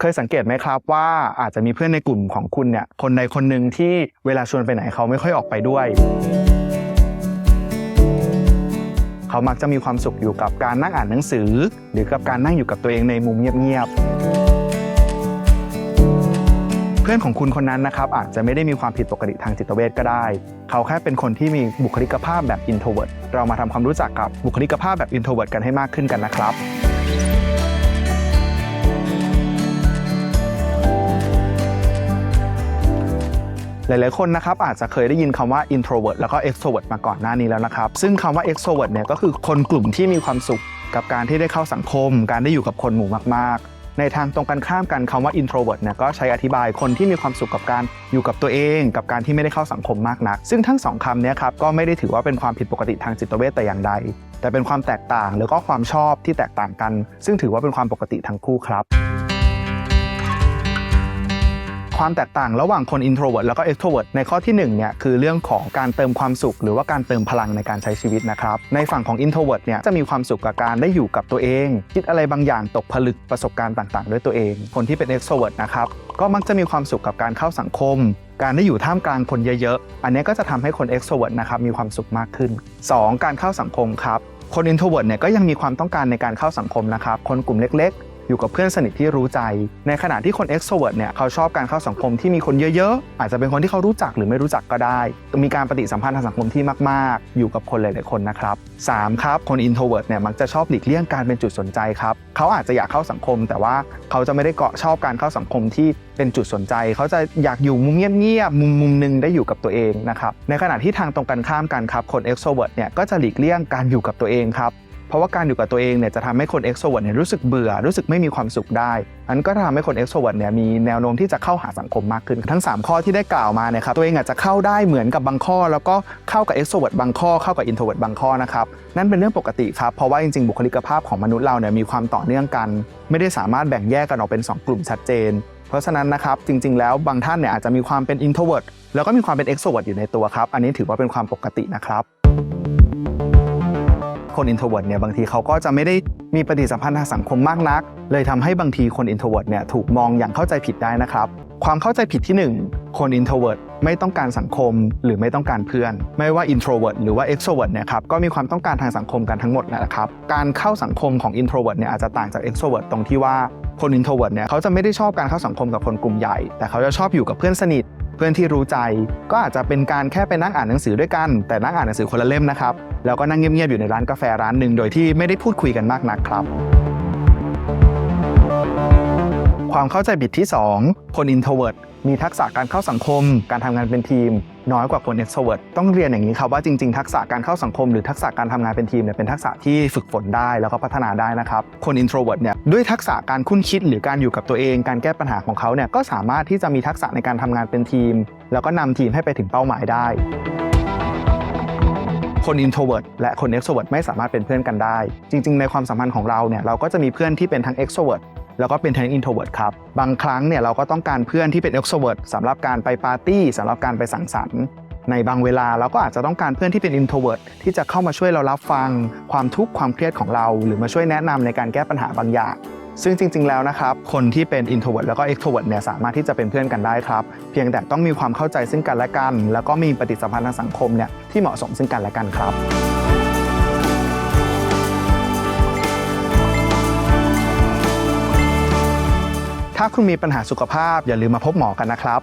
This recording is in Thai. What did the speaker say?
เคยสังเกตไหมครับว่าอาจจะมีเพื่อนในกลุ่มของคุณเนี่ยคนใดคนหนึ่งที่เวลาชวนไปไหนเขาไม่ค่อยออกไปด้วย เขามักจะมีความสุขอยู่กับการนั่งอ่านหนังสือ หรือกับการนั่งอยู่กับตัวเองในมุมเงียบๆเพื่อนของคุณคนนั้นนะครับอาจจะไม่ได้มีความผิดปกติทางจิตเวชก็ได้ เขาแค่เป็นคนที่มีบุคลิกภาพแบบ introvert เรามาทำความรู้จักกับบุคลิกภาพแบบ introvert กันให้มากขึ้นกันนะครับ หลายๆคนนะครับอาจจะเคยได้ยินคำว่า introvert แล้วก็ extrovert มาก่อนหน้านี้แล้วนะครับ ซึ่งคำว่า extrovert เนี่ยก็คือคนกลุ่มที่มีความสุขกับการที่ได้เข้าสังคม การได้อยู่กับคนหมู่มากๆ ในทางตรงกันข้ามกันคำว่า introvert เนี่ยก็ใช้อธิบายคนที่มีความสุขกับการอยู่กับตัวเอง กับการที่ไม่ได้เข้าสังคมมากนัก ซึ่งทั้งสองคำนี้ครับก็ไม่ได้ถือว่าเป็นความผิดปกติทางจิตเวชแต่อย่างใด แต่เป็นความแตกต่างหรือก็ความชอบที่แตกต่างกัน ซึ่งถือว่าเป็นความปกติทั้งคู่ครับ ความแตกต่างระหว่างคน introvert แล้วก็ extrovert ในข้อที่1เนี่ยคือเรื่องของการเติมความสุข หรือว่าการเติมพลังในการใช้ชีวิตนะครับในฝั่งของ introvert เนี่ยจะมีความสุขกับการได้อยู่กับตัวเอง คิดอะไรบางอย่างตกผลึกประสบการณ์ต่างๆ ด้วยตัวเอง คนที่เป็น extrovert นะครับก็มักจะมีความสุขกับการเข้าสังคม การได้อยู่ท่ามกลางคนเยอะๆ อันนี้ก็จะทำให้คน extrovert นะครับมีความสุขมากขึ้น 2. การเข้าสังคมครับคน introvert เนี่ยก็ยังมีความต้องการในการเข้าสังคมนะครับคนกลุ่มเล็กๆ อยู่กับเพื่อนสนิทที่รู้ใจ ในขณะที่คน extrovert เนี่ยเขาชอบการเข้าสังคมที่มีคนเยอะๆ อาจจะเป็นคนที่เขารู้จักหรือไม่รู้จักก็ได้ มีการปฏิสัมพันธ์ทางสังคมที่มากๆ อยู่กับคนหลายๆคนนะครับ 3. ครับคน introvert เนี่ยมักจะชอบหลีกเลี่ยงการเป็นจุดสนใจครับเขาอาจจะอยากเข้าสังคม แต่ว่าเขาจะไม่ได้เกาะชอบการเข้าสังคมที่เป็นจุดสนใจ เขาจะอยากอยู่มุมเงียบๆมุมมุมหนึงได้อยู่กับตัวเองนะครับในขณะที่ทางตรงกันข้ามกันครับคน extrovert เนี่ยก็จะหลีกเลี่ยงการอยู่กับตัวเองครับ เพราะว่าการอยู่กับตัวเองเนี่ยจะทำให้คน extrovert เนี่ยรู้สึกเบื่อรู้สึกไม่มีความสุขได้อันก็ทำให้คน extrovert เนี่ยมีแนวโน้มที่จะเข้าหาสังคมมากขึ้น ทั้ง 3 ข้อที่ได้กล่าวมาเนี่ยครับตัวเองอาจจะเข้าได้เหมือนกับบางข้อ แล้วก็เข้ากับ extrovert บางข้อเข้ากับ introvert บางข้อนะครับนั่นเป็นเรื่องปกติครับเพราะว่าจริงๆบุคลิกภาพของมนุษย์เราเนี่ยมีความต่อเนื่องกัน ไม่ได้สามารถแบ่งแยกกันออกเป็น 2 กลุ่มชัดเจน เพราะฉะนั้นนะครับจริง ๆ แล้วบางท่านเนี่ยอาจจะมีความเป็น introvert แล้วก็มีความเป็น extrovert อยู่ในตัวครับอันนี้ถือว่าเป็นความปกตินะครับ คน introvert เนี่ยบางทีเขาก็จะไม่ได้มีปฏิสัมพันธ์ทางสังคมมากนัก เลยทำให้บางทีคน introvert เนี่ยถูกมองอย่างเข้าใจผิดได้นะครับความเข้าใจผิดที่ 1 คน introvert ไม่ต้องการสังคมหรือไม่ต้องการเพื่อน ไม่ว่า introvert หรือว่า extrovert เนี่ยครับก็มีความต้องการทางสังคมกันทั้งหมดนะครับการเข้าสังคมของ introvert เนี่ยอาจจะต่างจาก extrovert ตรงที่ว่าคน introvert เนี่ยเขาจะไม่ได้ชอบการเข้าสังคมกับคนกลุ่มใหญ่ แต่เขาจะชอบอยู่กับเพื่อนสนิท เพื่อนที่รู้ใจก็อาจจะเป็นการแค่ไปนั่งอ่านหนังสือด้วยกัน แต่นั่งอ่านหนังสือคนละเล่มนะครับ แล้วก็นั่งเงียบๆอยู่ในร้านกาแฟร้านหนึ่งโดยที่ไม่ได้พูดคุยกันมากนักครับ ความเข้าใจผิดที่ 2 คน introvert มีทักษะการเข้าสังคม การทำงานเป็นทีม น้อยกว่าคน extrovert ต้องเรียนอย่างนี้ครับว่าจริงๆ ทักษะการเข้าสังคม หรือทักษะการทำงานเป็นทีมเนี่ยเป็นทักษะที่ฝึกฝนได้แล้วก็พัฒนาได้นะครับ คน introvert เนี่ยด้วยทักษะการคุ้นคิดหรือการอยู่กับตัวเอง การแก้ปัญหาของเขาเนี่ยก็สามารถที่จะมีทักษะในการทำงานเป็นทีม แล้วก็นำทีมให้ไปถึงเป้าหมายได้คน introvert และคน extrovert ไม่สามารถเป็นเพื่อนกันได้ จริง ๆ ในความสัมพันธ์ของเราเนี่ยเราก็จะมีเพื่อนที่เป็นทั้ง extrovert แล้วก็เป็นทั้ง introvert ครับ บางครั้งเนี่ยเราก็ต้องการเพื่อนที่เป็น extrovert สำหรับการไปปาร์ตี้สำหรับการไปสังสรรค์ ในบางเวลาเราก็อาจจะต้องการเพื่อนที่เป็น introvert ที่จะเข้ามาช่วยเรารับฟัง ความทุกข์ความเครียดของเรา หรือมาช่วยแนะนำในการแก้ปัญหาบางอย่างซึ่งจริง ๆ แล้วนะครับ คนที่เป็น introvert แล้วก็ extrovert เนี่ยสามารถที่จะเป็นเพื่อนกันได้ครับ เพียงแต่ต้องมีความเข้าใจซึ่งกันและกัน แล้วก็มีปฏิสัมพันธ์ทางสังคมเนี่ยที่เหมาะสมซึ่งกันและกันครับ ถ้าคุณมีปัญหาสุขภาพอย่าลืมมาพบหมอกันนะครับ